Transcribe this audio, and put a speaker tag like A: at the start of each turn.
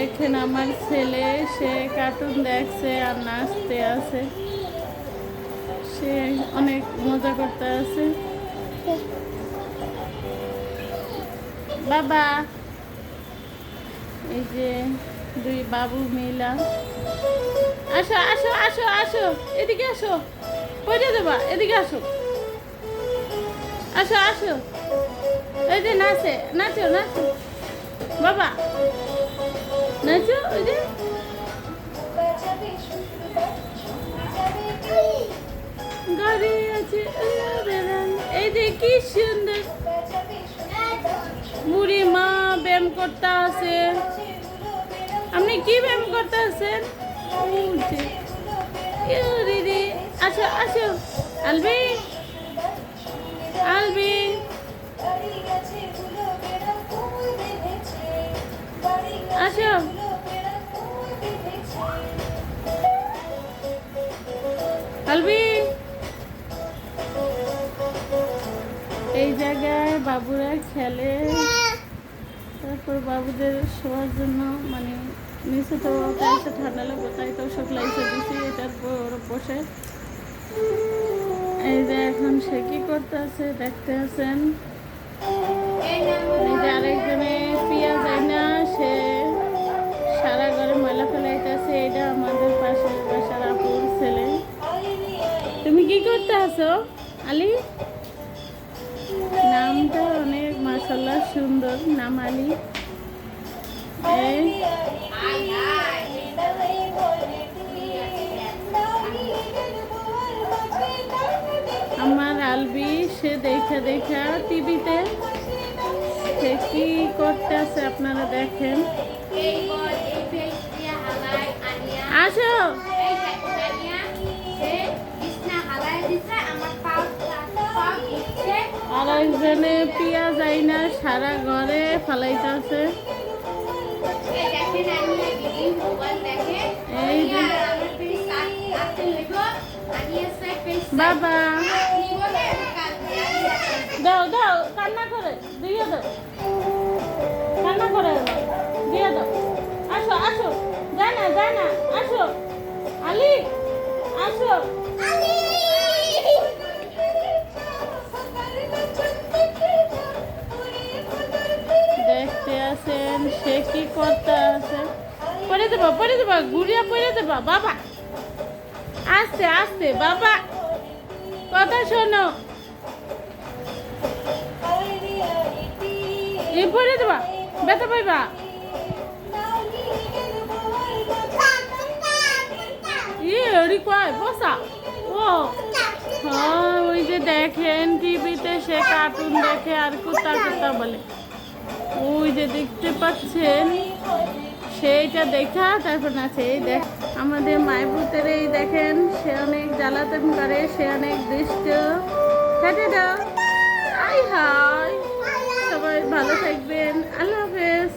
A: দেখেন আমার ছেলে, সে কার্টুন দেখছে আর নাচতে আছে। সে অনেক মজা করতে আছে। বাবা! এই যে দুই বাবু মিলা। আসো আসো আসো আসো, এদিকে আসো। পড়ে দেবা, এদিকে আসো। আসো আসো। এই যে নাচে, নাচো নাচো। বাবা! নাচো ওই গাড়ি আছে এই কি সুন্দর। বুড়ি মা ব্যায়াম করতে আছে আপনি কি ব্যায়াম করতে আছেন আসো আসো। আলবি? আলবি? আলবি। এই জায়গায় বাবুরা খেলে। তারপর বাবুদের শোয়ার জন্য মানে নিচে তো ঠান্ডা লাগবে, তাই তো সব লাইসে দিছি এটার পর বসে। এই যে এখন সে কি করতে আছে দেখতে আছেন? এই যে আরেকজনে পিয়া যায় না সে করতে আছো? আলি? নামটা অনেক মাসাল্লাহ সুন্দর। নাম আলী। আমার আলবি, সে দেখা দেখা টিভিতে। সে কি করতে আছে আপনারা দেখেন। আসো। আর একজনে পিয়া যায় না সারা ঘরে ফালাইতেছে। এই বাবা। দাও দাও, কান্না করে, দিয়ে দাও। কান্না করে, দিয়ে দাও। আসো আসো। যায় না যায় না আসো। আলি, আসো। দেখতে কি আছে? বাবা। আস্তে আস্তে, বাবা। কথা শোনো। ব্যথা পাইবা। কয়, বসা। ও হ্যাঁ ওই যে দেখেন টিভিতে সে কার্টুন দেখে আর কুত্তা কুত্তা বলে। ওই যে দেখতে পাচ্ছেন, সেইটা দেখা, তারপর আছে এই দেখ, আমাদের মায়পুতের এই দেখেন, সে অনেক জ্বালাতন করে, সে অনেক দুষ্ট। হেঁটে আই সবাই ভালো থাকবেন। আল্লাহ হাফেজ।